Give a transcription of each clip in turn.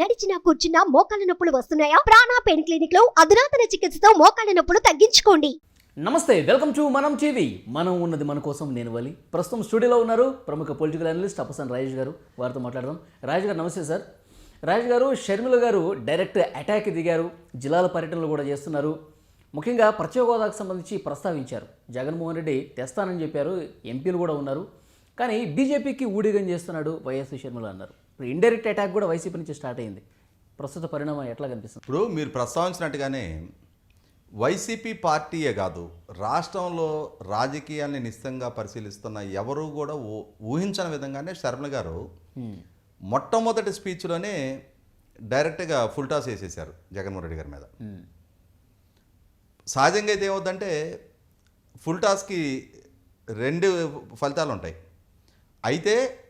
నడిచినా కూర్చున్నా మోకాళ్ళ నొప్పులు వస్తున్నాయా? ప్రాణా పెయిన్ క్లినిక్లో అధునాతన చికిత్సతో మోకాళ్ళ నొప్పులు తగ్గించుకోండి. నమస్తే వెల్కమ్ టు మనం టీవీ. మనం ఉన్నది మన కోసం నేను వలి. ప్రస్తుతం స్టూడియోలో ఉన్నారు ప్రముఖ పొలిటికల్ అనలిస్ట్ అప్పసన్ రాజేష్ గారు. వారితో మాట్లాడదాం. రాజేష్ గారు నమస్తే సార్. రాజేష్ గారు షర్మిల గారు డైరెక్ట్ అటాక్ దిగారు. జిల్లాల పర్యటనలు కూడా చేస్తున్నారు. ముఖ్యంగా ప్రత్యేక హోదాకు సంబంధించి ప్రస్తావించారు. జగన్మోహన్ రెడ్డి తెస్తానని చెప్పారు. ఎంపీలు కూడా ఉన్నారు. కానీ బీజేపీకి ఊడిగం చేస్తున్నాడు వైఎస్ షర్మిల అన్నారు. ఇప్పుడు ఇండైరెక్ట్ అటాక్ కూడా వైసీపీ నుంచి స్టార్ట్ అయింది. ప్రస్తుత పరిణామం ఎట్లా కనిపిస్తుంది? ఇప్పుడు మీరు ప్రస్తావించినట్టుగానే వైసీపీ పార్టీయే కాదు రాష్ట్రంలో రాజకీయాల్ని నిశ్చితంగా పరిశీలిస్తున్న ఎవరు కూడా ఊ- ఊహించని విధంగానే శర్మల గారు మొట్టమొదటి స్పీచ్లోనే డైరెక్ట్గా ఫుల్ టాస్ వేసేసారు జగన్మోహన్ రెడ్డి గారి మీద. సహజంగా అయితే ఏమవుతుందంటే ఫుల్ టాస్కి రెండు ఫలితాలు ఉంటాయి అయితే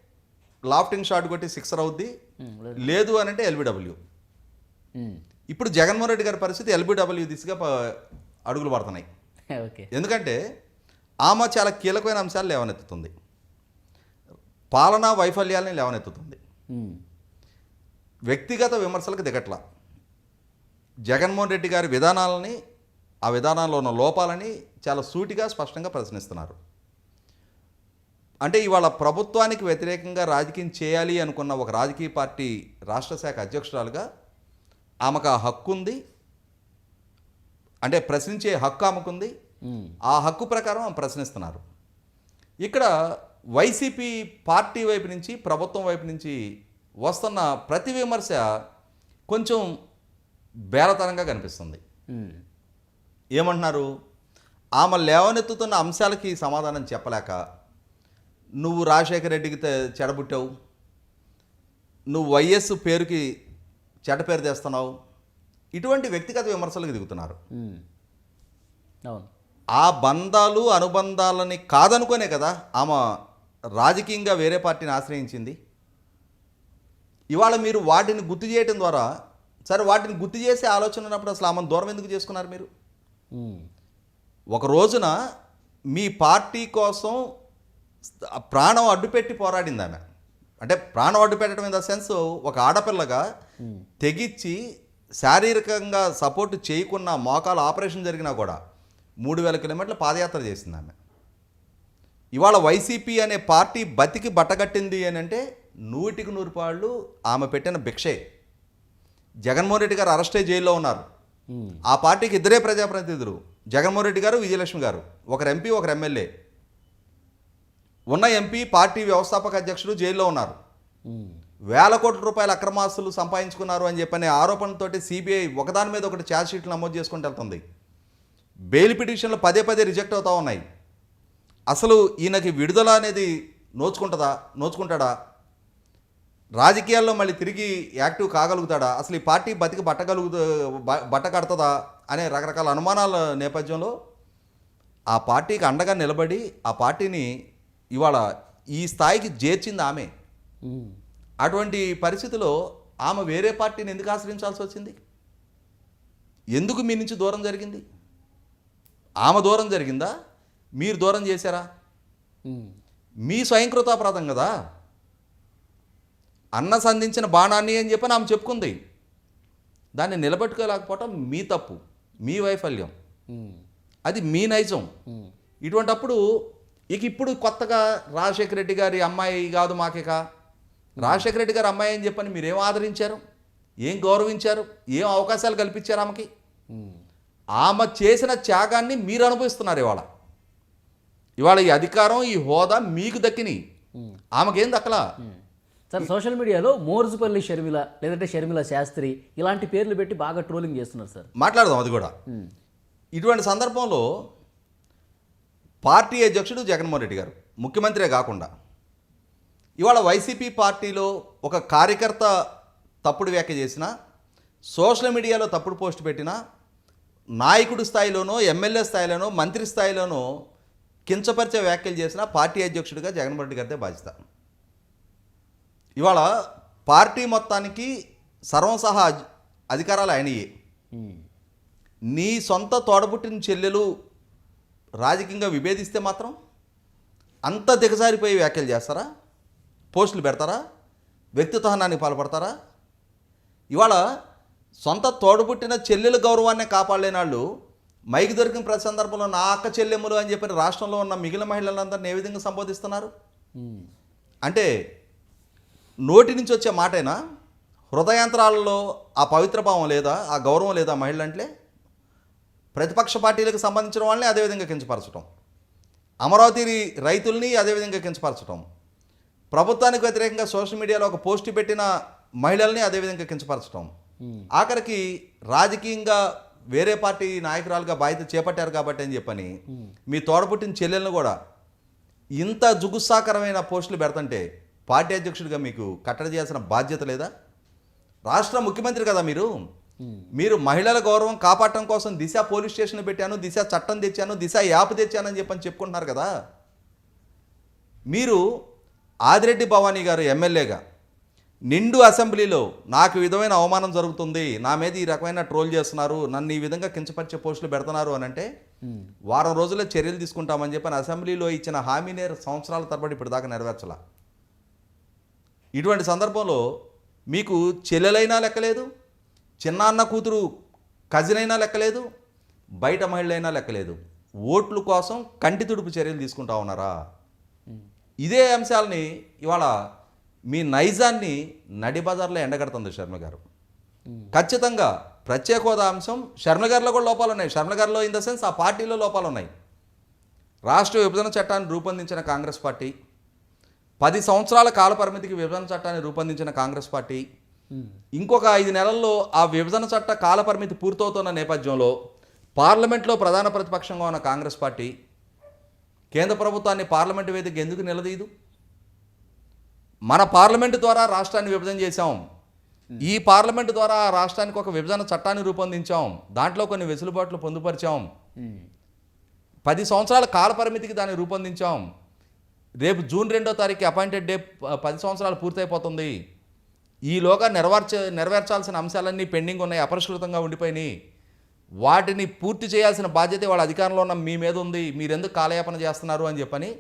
లాఫ్టింగ్ షాట్ కొట్టి సిక్సర్ అవుద్ది. లేదు. అని అంటే ఎల్బిడబ్ల్యూ. ఇప్పుడు జగన్మోహన్ రెడ్డి గారి పరిస్థితి ఎల్బిడబ్ల్యూ దిశగా అడుగులు పడుతున్నాయి. ఎందుకంటే ఆమె చాలా కీలకమైన అంశాలు లేవనెత్తుతుంది. పాలనా వైఫల్యాలని లేవనెత్తుతుంది. వ్యక్తిగత విమర్శలకు దిగట్ల. జగన్మోహన్ రెడ్డి గారి విధానాలని ఆ విధానాల్లో ఉన్న లోపాలని చాలా సూటిగా స్పష్టంగా ప్రశ్నిస్తున్నారు. అంటే ఇవాళ ప్రభుత్వానికి వ్యతిరేకంగా రాజకీయం చేయాలి అనుకున్న ఒక రాజకీయ పార్టీ రాష్ట్ర శాఖ అధ్యక్షురాలుగా ఆమెకు ఆ హక్కు ఉంది. అంటే ప్రశ్నించే హక్కు ఆమెకుంది. ఆ హక్కు ప్రకారం ఆమె ప్రశ్నిస్తున్నారు. ఇక్కడ వైసీపీ పార్టీ వైపు నుంచి ప్రభుత్వం వైపు నుంచి వస్తున్న ప్రతి విమర్శ కొంచెం బేరతనంగా కనిపిస్తుంది. ఏమంటున్నారు? ఆమె లేవనెత్తుతున్న అంశాలకి సమాధానం చెప్పలేక నువ్వు రాజశేఖర రెడ్డికి చెడబుట్టావు. నువ్వు వైఎస్ పేరుకి చెడ్డ పేరు తెస్తున్నావు. ఇటువంటి వ్యక్తిగత విమర్శలకు దిగుతున్నారు. అవును. ఆ బంధాలు అనుబంధాలని కాదనుకోనే కదా ఆమె రాజకీయంగా వేరే పార్టీని ఆశ్రయించింది. ఇవాళ మీరు వాటిని గుర్తు చేయడం ద్వారా సరే వాటిని గుర్తు చేసే ఆలోచన ఉన్నప్పుడు అసలు ఆమెను దూరం ఎందుకు చేసుకున్నారు మీరు. ఒక రోజున మీ పార్టీ కోసం ప్రాణం అడ్డుపెట్టి పోరాడింది ఆమె. అంటే ప్రాణం అడ్డు పెట్టడం ఇన్ ద సెన్స్ ఒక ఆడపిల్లగా తెగిచ్చి శారీరకంగా సపోర్ట్ చేయకున్న మోకాలు ఆపరేషన్ జరిగినా కూడా మూడు వేల కిలోమీటర్ల పాదయాత్ర చేసింది ఆమె. ఇవాళ వైసీపీ అనే పార్టీ బతికి బట్టగట్టింది అని అంటే నూటికి నూరు పాళ్ళు ఆమె పెట్టిన భిక్షే. జగన్మోహన్ రెడ్డి గారు అరెస్టే జైల్లో ఉన్నారు. Hmm. ఆ పార్టీకి ఇద్దరే ప్రజాప్రతినిధులు. జగన్మోహన్ రెడ్డి గారు విజయలక్ష్మి గారు. ఒకరు ఎంపీ ఒకరు ఎమ్మెల్యే. ఉన్న ఎంపీ పార్టీ వ్యవస్థాపక అధ్యక్షుడు జైల్లో ఉన్నారు. వేల కోట్ల రూపాయల అక్రమాస్తులు సంపాదించుకున్నారు అని చెప్పనే ఆరోపణలతోటి సిబిఐ ఒకదాని మీద ఒకటి ఛార్జ్షీట్లు నమోదు చేసుకుంటూ వెళ్తుంది. బెయిల్ పిటిషన్లు పదే పదే రిజెక్ట్ అవుతూ ఉన్నాయి. అసలు ఈయనకి విడుదల అనేది నోచుకుంటుందా నోచుకుంటాడా? రాజకీయాల్లో మళ్ళీ తిరిగి యాక్టివ్ కాగలుగుతాడా? అసలు ఈ పార్టీ బతికి బట్టగలుగుతా బ- బట్ట కడుతుందా అనే రకరకాల అనుమానాల నేపథ్యంలో ఆ పార్టీకి అండగా నిలబడి ఆ పార్టీని ఇవాళ ఈ స్థాయికి చేర్చింది ఆమె. అటువంటి పరిస్థితిలో ఆమె వేరే పార్టీని ఎందుకు ఆశ్రయించాల్సి వచ్చింది? ఎందుకు మీ నుంచి దూరం జరిగింది? ఆమె దూరం జరిగిందా? మీరు దూరం చేశారా. మీ స్వయంకృతాపరాధం కదా. అన్న సంధించిన బాణాన్ని అని చెప్పని ఆమె చెప్పుకుంది. దాన్ని నిలబెట్టుకోలేకపోవటం మీ తప్పు మీ వైఫల్యం. అది మీ నైజం. ఇటువంటప్పుడు ఇక ఇప్పుడు కొత్తగా రాజశేఖర రెడ్డి గారి అమ్మాయి కాదు మాకిక. రాజశేఖర రెడ్డి గారి అమ్మాయి అని చెప్పని మీరేం ఆదరించారు? ఏం గౌరవించారు? ఏం అవకాశాలు కల్పించారు ఆమెకి. ఆమె చేసిన త్యాగాన్ని మీరు అనుభవిస్తున్నారు ఇవాళ. ఇవాళ ఈ అధికారం ఈ హోదా మీకు దక్కిని. ఆమెకేం దక్కలా? సార్ సోషల్ మీడియాలో మోర్జుపల్లి షర్మిల లేదంటే షర్మిల శాస్త్రి ఇలాంటి పేర్లు పెట్టి బాగా ట్రోలింగ్ చేస్తున్నారు సార్. మాట్లాడదాం అది కూడా. ఇటువంటి సందర్భంలో పార్టీ అధ్యక్షుడు జగన్మోహన్ రెడ్డి గారు ముఖ్యమంత్రే కాకుండా. ఇవాళ వైసీపీ పార్టీలో ఒక కార్యకర్త తప్పుడు వ్యాఖ్య చేసినా సోషల్ మీడియాలో తప్పుడు పోస్ట్ పెట్టినా నాయకుడి స్థాయిలోనో ఎమ్మెల్యే స్థాయిలోనో మంత్రి స్థాయిలోనో కించపరిచే వ్యాఖ్యలు చేసిన పార్టీ అధ్యక్షుడిగా జగన్మోహన్ రెడ్డి గారిదే బాధ్యత. ఇవాళ పార్టీ మొత్తానికి సర్వం సహా అధి- అధికారాలు ఆయనయే. నీ సొంత తోడబుట్టిన చెల్లెలు రాజకీయంగా విభేదిస్తే మాత్రం అంత దిగజారిపోయి వ్యాఖ్యలు చేస్తారా? పోస్టులు పెడతారా? వ్యక్తిత్వహానానికి పాల్పడతారా? ఇవాళ సొంత తోడుపుట్టిన చెల్లెల గౌరవాన్ని కాపాడలేని వాళ్ళు మైకి దొరికిన ప్రతి సందర్భంలో నా అక్క చెల్లెమ్మలు అని చెప్పి రాష్ట్రంలో ఉన్న మిగిలిన మహిళలందరినీ ఏ విధంగా సంబోధిస్తున్నారు. అంటే నోటి నుంచి వచ్చే మాటేనా? హృదయాంతరాలలో ఆ పవిత్ర భావం లేదా ఆ గౌరవం లేదా మహిళలంటే? ప్రతిపక్ష పార్టీలకు సంబంధించిన వాళ్ళని అదేవిధంగా కించపరచడం అమరావతి రైతుల్ని అదేవిధంగా కించపరచడం ప్రభుత్వానికి వ్యతిరేకంగా సోషల్ మీడియాలో ఒక పోస్ట్ పెట్టిన మహిళల్ని అదేవిధంగా కించపరచడం ఆఖరికి రాజకీయంగా వేరే పార్టీ నాయకురాలుగా బాధ్యత చేపట్టారు కాబట్టి అని చెప్పని మీ తోడపుట్టిన చెల్లెలను కూడా ఇంత జుగుస్సాకరమైన పోస్టులు పెడుతుంటే పార్టీ అధ్యక్షుడిగా మీకు కట్టడి చేయాల్సిన బాధ్యత లేదా? రాష్ట్ర ముఖ్యమంత్రి కదా మీరు? మీరు మహిళల గౌరవం కాపాడటం కోసం దిశ పోలీస్ స్టేషన్ పెట్టాను దిశ చట్టం తెచ్చాను దిశ యాప్ తెచ్చానని చెప్పని చెప్పుకుంటున్నారు కదా. మీరు ఆదిరెడ్డి భవానీ గారు ఎమ్మెల్యేగా నిండు అసెంబ్లీలో నాకు విధమైన అవమానం జరుగుతుంది నా మీద ఈ రకమైన ట్రోల్ చేస్తున్నారు నన్ను ఈ విధంగా కించపరిచే పోస్టులు పెడుతున్నారు అని అంటే వారం రోజుల్లో చర్యలు తీసుకుంటామని చెప్పని అసెంబ్లీలో ఇచ్చిన హామీనే సంవత్సరాల తరబడి ఇప్పటిదాకా నెరవేర్చలా. ఇటువంటి సందర్భంలో మీకు చెల్లెలైనా లెక్కలేదు చిన్నాన్న కూతురు కజిన్ అయినా లెక్కలేదు బయట మహిళైనా లెక్కలేదు. ఓట్లు కోసం కంటి తుడుపు చర్యలు తీసుకుంటా ఉన్నారా? ఇదే అంశాలని ఇవాళ మీ నైజాన్ని నడిబజార్లో ఎండగడుతుంది శర్మ గారు. ఖచ్చితంగా ప్రత్యేక హోదా అంశం శర్మ గారిలో కూడా లోపాలు ఉన్నాయి. శర్మ గారిలో ఇన్ ద సెన్స్ ఆ పార్టీలో లోపాలు ఉన్నాయి. రాష్ట్ర విభజన చట్టాన్ని రూపొందించిన కాంగ్రెస్ పార్టీ పది సంవత్సరాల కాల పరిమితికి విభజన చట్టాన్ని రూపొందించిన కాంగ్రెస్ పార్టీ ఇంకొక ఐదు నెలల్లో ఆ విభజన చట్ట కాలపరిమితి పూర్తవుతున్న నేపథ్యంలో పార్లమెంట్లో ప్రధాన ప్రతిపక్షంగా ఉన్న కాంగ్రెస్ పార్టీ కేంద్ర ప్రభుత్వాన్ని పార్లమెంటు వేదిక ఎందుకు నిలదీయదు? మన పార్లమెంటు ద్వారా రాష్ట్రాన్ని విభజన చేశాం. ఈ పార్లమెంటు ద్వారా ఆ రాష్ట్రానికి ఒక విభజన చట్టాన్ని రూపొందించాం. దాంట్లో కొన్ని వెసులుబాట్లు పొందుపరిచాం. పది సంవత్సరాల కాలపరిమితికి దాన్ని రూపొందించాం. రేపు జూన్ రెండో తారీఖు అపాయింటెడ్ డే పది సంవత్సరాలు పూర్తయిపోతుంది. ఈలోగా నెరవేర్చ నెరవేర్చాల్సిన అంశాలన్నీ పెండింగ్ ఉన్నాయి అపరిష్కృతంగా ఉండిపోయినాయి. వాటిని పూర్తి చేయాల్సిన బాధ్యత వాళ్ళ అధికారంలో ఉన్న మీ మీద ఉంది మీరెందుకు కాలయాపన చేస్తున్నారు అని చెప్పని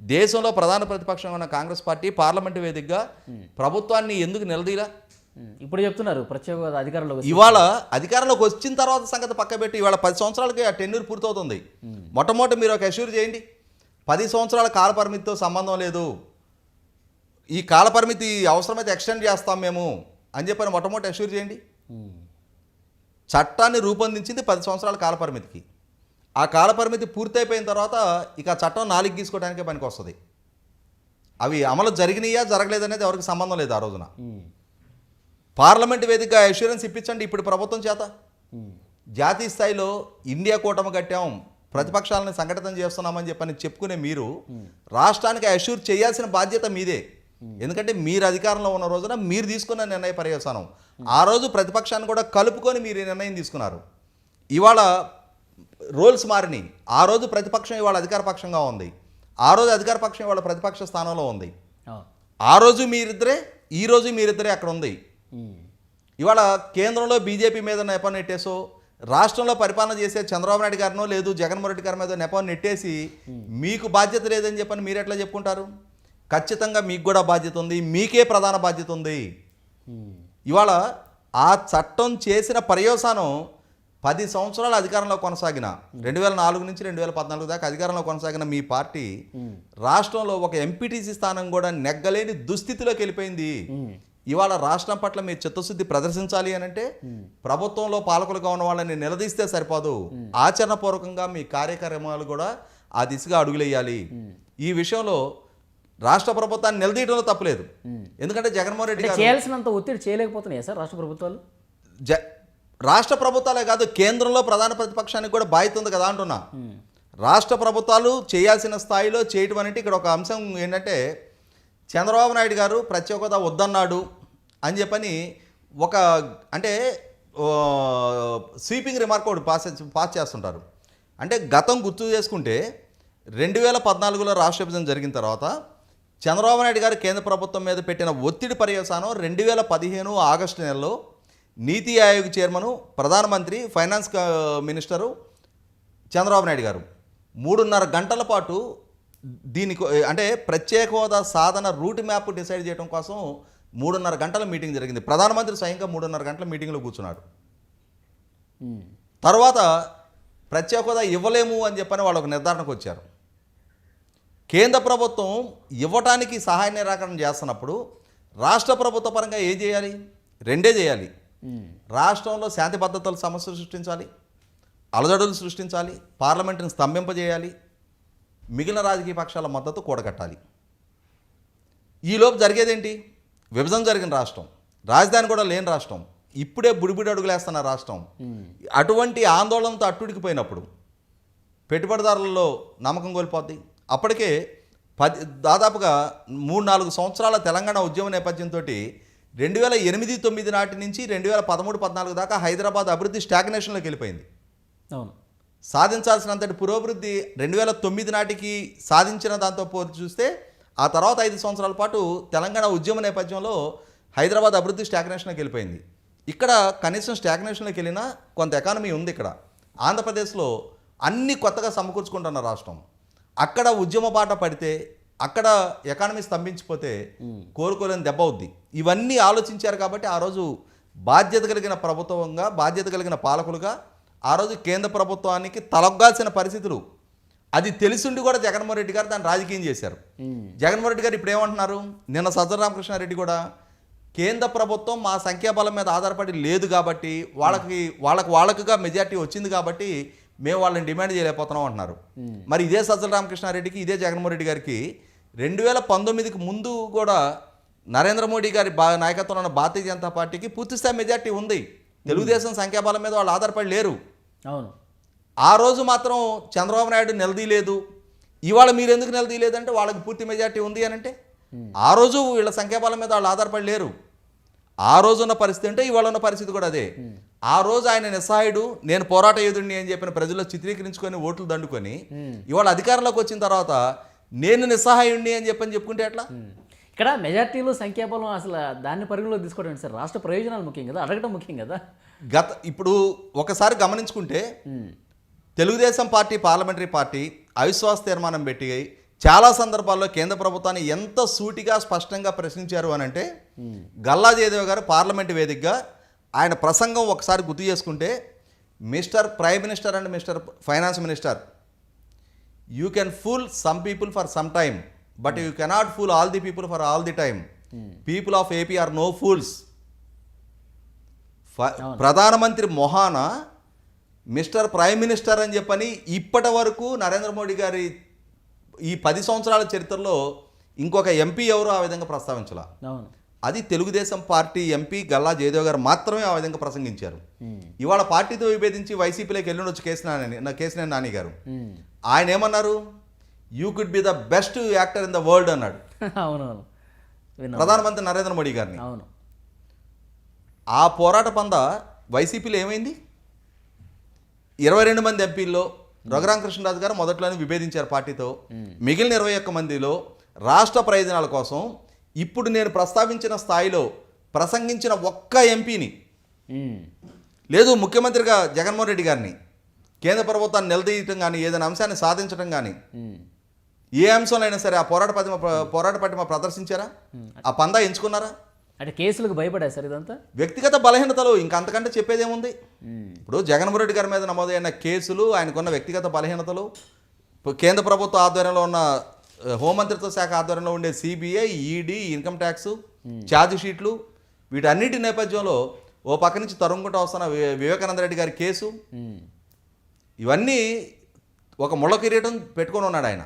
దేశంలో ప్రధాన ప్రతిపక్షంగా ఉన్న కాంగ్రెస్ పార్టీ పార్లమెంటు వేదికగా ప్రభుత్వాన్ని ఎందుకు నిలదీలా. ఇప్పుడు చెప్తున్నారు ప్రత్యేక వచ్చి- ఇవాళ అధికారంలోకి వచ్చిన తర్వాత సంగతి పక్క పెట్టి ఇవాళ పది సంవత్సరాలకి ఆ టెన్యూర్ పూర్తవుతుంది. మొట్టమొదటి మీరు ఒక అష్యూర్ చేయండి. పది సంవత్సరాల కాల పరిమితితో సంబంధం లేదు. ఈ కాలపరిమితి అవసరమైతే ఎక్స్టెండ్ చేస్తాం మేము అని చెప్పని మొట్టమొదటి అష్యూర్ చేయండి. చట్టాన్ని రూపొందించింది పది సంవత్సరాల కాలపరిమితికి. ఆ కాలపరిమితి పూర్తయిపోయిన తర్వాత ఇక చట్టం నాలుగు గీసుకోవడానికే పనికి వస్తుంది. అవి అమలు జరిగినాయా జరగలేదనేది ఎవరికి సంబంధం లేదు ఆ రోజున. పార్లమెంట్ వేదికగా అష్యూరెన్స్ ఇప్పించండి ఇప్పుడు ప్రభుత్వం చేత. జాతీయ స్థాయిలో ఇండియా కూటమి కట్టాం ప్రతిపక్షాలను సంఘటితం చేస్తున్నామని చెప్పని చెప్పుకునే మీరు రాష్ట్రానికి అష్యూర్ చేయాల్సిన బాధ్యత మీదే. ఎందుకంటే మీరు అధికారంలో ఉన్న రోజున మీరు తీసుకున్న నిర్ణయ పర్యవసానం. ఆ రోజు ప్రతిపక్షాన్ని కూడా కలుపుకొని మీరు నిర్ణయం తీసుకున్నారు. ఇవాళ రోల్స్ మారినాయి. ఆ రోజు ప్రతిపక్షం ఇవాళ అధికార పక్షంగా ఉంది. ఆ రోజు అధికార పక్షం ఇవాళ ప్రతిపక్ష స్థానంలో ఉంది. ఆ. రోజు మీరిద్దరే ఈ రోజు మీరిద్దరే అక్కడ ఉంది. ఉమ్. ఇవాళ కేంద్రంలో బీజేపీ మీద నెపం నెట్టేసో రాష్ట్రంలో పరిపాలన చేసే చంద్రబాబు నాయుడు గారినో లేదు జగన్మోహన్ రెడ్డి గారి మీద నెపం నెట్టేసి మీకు బాధ్యత లేదని చెప్పని మీరు ఎట్లా చెప్పుకుంటారు? ఖచ్చితంగా మీకు కూడా బాధ్యత ఉంది మీకే ప్రధాన బాధ్యత ఉంది. ఇవాళ ఆ చట్టం చేసిన పర్యవసానం పది సంవత్సరాల అధికారంలో కొనసాగిన రెండు వేల నాలుగు నుంచి రెండు వేల పద్నాలుగు దాకా అధికారంలో కొనసాగిన మీ పార్టీ రాష్ట్రంలో ఒక ఎంపీటీసీ స్థానం కూడా నెగ్గలేని దుస్థితిలోకి వెళ్ళిపోయింది. ఇవాళ రాష్ట్రం పట్ల మీరు చిత్తశుద్ధి ప్రదర్శించాలి అని అంటే ప్రభుత్వంలో పాలకులుగా ఉన్న వాళ్ళని నిలదీస్తే సరిపోదు. ఆచరణపూర్వకంగా మీ కార్యక్రమాలు కూడా ఆ దిశగా అడుగులేయాలి. ఈ విషయంలో రాష్ట్ర ప్రభుత్వాన్ని నిలదీయడంలో తప్పులేదు ఎందుకంటే జగన్మోహన్ రెడ్డి చేయాల్సినంత ఒత్తిడి చేయలేకపోతున్నాయా సార్ రాష్ట్ర ప్రభుత్వాలు? జ రాష్ట్ర ప్రభుత్వాలే కాదు కేంద్రంలో ప్రధాన ప్రతిపక్షానికి కూడా బాధ్యత ఉంది కదా అంటున్నా. రాష్ట్ర ప్రభుత్వాలు చేయాల్సిన స్థాయిలో చేయటం అనేది ఇక్కడ ఒక అంశం ఏంటంటే చంద్రబాబు నాయుడు గారు ప్రత్యేక హోదా వద్దన్నాడు అని చెప్పని ఒక అంటే స్వీపింగ్ రిమార్క్ ఒకటి పాస్ పాస్ చేస్తుంటారు. అంటే గతం గుర్తు చేసుకుంటే రెండు వేల పద్నాలుగులో రాష్ట్ర విభజన జరిగిన తర్వాత చంద్రబాబు నాయుడు గారు కేంద్ర ప్రభుత్వం మీద పెట్టిన ఒత్తిడి పర్యవసానం రెండు వేల పదిహేను ఆగస్టు నెలలో నీతి ఆయోగ్ చైర్మను ప్రధానమంత్రి ఫైనాన్స్ మినిస్టరు చంద్రబాబు నాయుడు గారు. మూడున్నర గంటల పాటు దీనికి అంటే ప్రత్యేక హోదా సాధన రూట్ మ్యాప్ డిసైడ్ చేయడం కోసం మూడున్నర గంటల మీటింగ్ జరిగింది. ప్రధానమంత్రి స్వయంగా మూడున్నర గంటల మీటింగ్లో కూర్చున్నాడు. తర్వాత ప్రత్యేక హోదా ఇవ్వలేము అని చెప్పని వాళ్ళు ఒక నిర్ధారణకు వచ్చారు. కేంద్ర ప్రభుత్వం ఇవ్వటానికి సహాయ నిరాకరణ చేస్తున్నప్పుడు రాష్ట్ర ప్రభుత్వ పరంగా ఏం చేయాలి? రెండే చేయాలి. రాష్ట్రంలో శాంతి భద్రతల సమస్యలు సృష్టించాలి. అలజడులు సృష్టించాలి. పార్లమెంటును స్తంభింపజేయాలి. మిగిలిన రాజకీయ పక్షాల మద్దతు కూడగట్టాలి. ఈలోపు జరిగేదేంటి? విభజన జరిగిన రాష్ట్రం. రాజధాని కూడా లేని రాష్ట్రం. ఇప్పుడే బుడిబుడి అడుగులేస్తున్న రాష్ట్రం. అటువంటి ఆందోళనతో అట్టుడికిపోయినప్పుడు పెట్టుబడిదారులలో నమ్మకం కోల్పోద్ది. అప్పటికే పది దాదాపుగా మూడు నాలుగు సంవత్సరాల తెలంగాణ ఉద్యమ నేపథ్యంతో రెండు వేల ఎనిమిది తొమ్మిది నాటి నుంచి రెండు వేల పదమూడు పద్నాలుగు దాకా హైదరాబాద్ అభివృద్ధి స్టాగ్నేషన్లోకి వెళ్ళిపోయింది. అవును. సాధించాల్సినంతటి పురోభివృద్ధి రెండు వేల తొమ్మిది నాటికి సాధించిన దాంతో పోల్చి చూస్తే ఆ తర్వాత ఐదు సంవత్సరాల పాటు తెలంగాణ ఉద్యమ నేపథ్యంలో హైదరాబాద్ అభివృద్ధి స్టాగ్నేషన్కి వెళ్ళిపోయింది. ఇక్కడ కనీసం స్టాగ్నేషన్లోకి వెళ్ళినా కొంత ఎకానమీ ఉంది ఇక్కడ. ఆంధ్రప్రదేశ్లో అన్ని కొత్తగా సమకూర్చుకుంటున్న రాష్ట్రం. అక్కడ ఉద్యమ బాట పడితే అక్కడ ఎకానమీ స్తంభించిపోతే కోరుకోలేని దెబ్బ అవుద్ది. ఇవన్నీ ఆలోచించారు కాబట్టి ఆ రోజు బాధ్యత కలిగిన ప్రభుత్వంగా బాధ్యత కలిగిన పాలకులుగా ఆ రోజు కేంద్ర ప్రభుత్వానికి తలొగ్గాల్సిన పరిస్థితులు. అది తెలిసిండి కూడా జగన్మోహన్ రెడ్డి గారు దాన్ని రాజకీయం చేశారు. జగన్మోహన్ రెడ్డి గారు ఇప్పుడు ఏమంటున్నారు? నిన్న సజ్జల రామకృష్ణారెడ్డి కూడా కేంద్ర ప్రభుత్వం మా సంఖ్యాబలం మీద ఆధారపడి లేదు కాబట్టి వాళ్ళకి వాళ్ళకి వాళ్ళకుగా మెజార్టీ వచ్చింది కాబట్టి మేము వాళ్ళని డిమాండ్ చేయలేకపోతున్నాం అంటున్నారు. మరి ఇదే సజ్జల రామకృష్ణారెడ్డికి ఇదే జగన్మోహన్ రెడ్డి గారికి రెండు వేల పంతొమ్మిదికి ముందు కూడా నరేంద్ర మోడీ గారి బా నాయకత్వంలో ఉన్న భారతీయ జనతా పార్టీకి పూర్తిస్థాయి మెజార్టీ ఉంది. తెలుగుదేశం సంఖ్యాబలం మీద వాళ్ళు ఆధారపడి లేరు. అవును. ఆ రోజు మాత్రం చంద్రబాబు నాయుడు నిలదీయలేదు. ఇవాళ మీరు ఎందుకు నిలదీయలేదంటే వాళ్ళకి పూర్తి మెజార్టీ ఉంది అని అంటే ఆ రోజు వీళ్ళ సంఖ్యాబలం మీద వాళ్ళు ఆధారపడి లేరు. ఆ రోజు ఉన్న పరిస్థితి అంటే ఇవాళ ఉన్న పరిస్థితి కూడా అదే. ఆ రోజు ఆయన నిస్సహాయుడు నేను పోరాట యోధుడిని అని చెప్పిన ప్రజల్లో చిత్రీకరించుకొని ఓట్లు దండుకొని ఇవాళ అధికారంలోకి వచ్చిన తర్వాత నేను నిస్సహాయుడిని అని చెప్పని చెప్పుకుంటే ఎట్లా? ఉమ్. ఇక్కడ మెజార్టీలో సంఖ్యాబలం అసలు దాన్ని పరిగణలో తీసుకోవడం సార్? రాష్ట్ర ప్రయోజనాలు ముఖ్యం కదా అడగడం ముఖ్యం కదా? గత ఇప్పుడు ఒకసారి గమనించుకుంటే ఉమ్. తెలుగుదేశం పార్టీ పార్లమెంటరీ పార్టీ అవిశ్వాస తీర్మానం పెట్టి చాలా సందర్భాల్లో కేంద్ర ప్రభుత్వాన్ని ఎంత సూటిగా స్పష్టంగా ప్రశ్నించారు అని అంటే గల్లా జయదేవ్ గారు పార్లమెంట్ వేదికగా ఆయన ప్రసంగం ఒకసారి గుర్తు చేసుకుంటే mister prime minister and mister finance minister you can fool some people for some time but you cannot fool all the people for all the time. People of AP are no fools. ప్రధానమంత్రి మొహాన mister prime minister అని చెప్పని ఇప్పటి వరకు నరేంద్ర మోడీ గారి ఈ పది సంవత్సరాల చరిత్రలో ఇంకొక ఎంపీ ఎవరు ఆ విధంగా ప్రస్తావించాల? అది తెలుగుదేశం పార్టీ ఎంపీ గల్లా జయదేవ్ గారు మాత్రమే ఆ విధంగా ప్రసంగించారు. ఇవాళ పార్టీతో విభేదించి వైసీపీలోకి వెళ్ళుండొచ్చు కేసినేని నా కేసినేని నాని గారు. ఆయన ఏమన్నారు? You could be the best actor in the world అన్నాడు. అవునవును. ప్రధానమంత్రి నరేంద్ర మోడీ గారిని. అవును. ఆ పోరాట పంద వైసీపీలో ఏమైంది? ఇరవై రెండు మంది ఎంపీల్లో రఘురామకృష్ణరాజు గారు మొదట్లోనే విభేదించారు పార్టీతో. మిగిలిన ఇరవై ఒక్క మందిలో రాష్ట్ర ప్రయోజనాల కోసం ఇప్పుడు నేను ప్రస్తావించిన స్థాయిలో ప్రసంగించిన ఒక్క ఎంపీని. లేదు ముఖ్యమంత్రిగా జగన్మోహన్ రెడ్డి గారిని కేంద్ర ప్రభుత్వాన్ని నిలదీయటం కానీ ఏదైనా అంశాన్ని సాధించడం కానీ. ఏ అంశంలో అయినా సరే ఆ పోరాట పటిమ పోరాట పటిమ ప్రదర్శించారా ఆ పందా ఎంచుకున్నారా అంటే కేసులకు భయపడా సార్ ఇదంతా వ్యక్తిగత బలహీనతలు ఇంకా అంతకంటే చెప్పేదేముంది. ఇప్పుడు జగన్మోహన్ రెడ్డి గారి మీద నమోదైన కేసులు ఆయనకున్న వ్యక్తిగత బలహీనతలు కేంద్ర ప్రభుత్వ ఆధ్వర్యంలో ఉన్న హోంమంత్రిత్వ శాఖ ఆధ్వర్యంలో ఉండే CBI ED income tax charge షీట్లు వీటన్నిటి నేపథ్యంలో ఓ పక్క నుంచి తరుముకుంటూ వస్తున్న వివేకానంద రెడ్డి గారి కేసు. ఇవన్నీ ఒక ముళ్ళ కిరీటం పెట్టుకొని ఉన్నాడు ఆయన.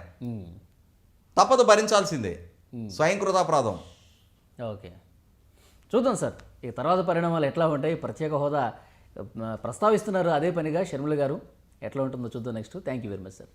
తప్పదు భరించాల్సిందే. స్వయంకృతాపరాధం ఓకే. చూద్దాం సార్. ఈ తర్వాత పరిణామాలు ఎట్లా ఉంటాయి? ప్రత్యేక హోదా ప్రస్తావిస్తున్నారు అదే పనిగా షర్మిల గారు. ఎట్లా ఉంటుందో చూద్దాం next. Thank you very much sir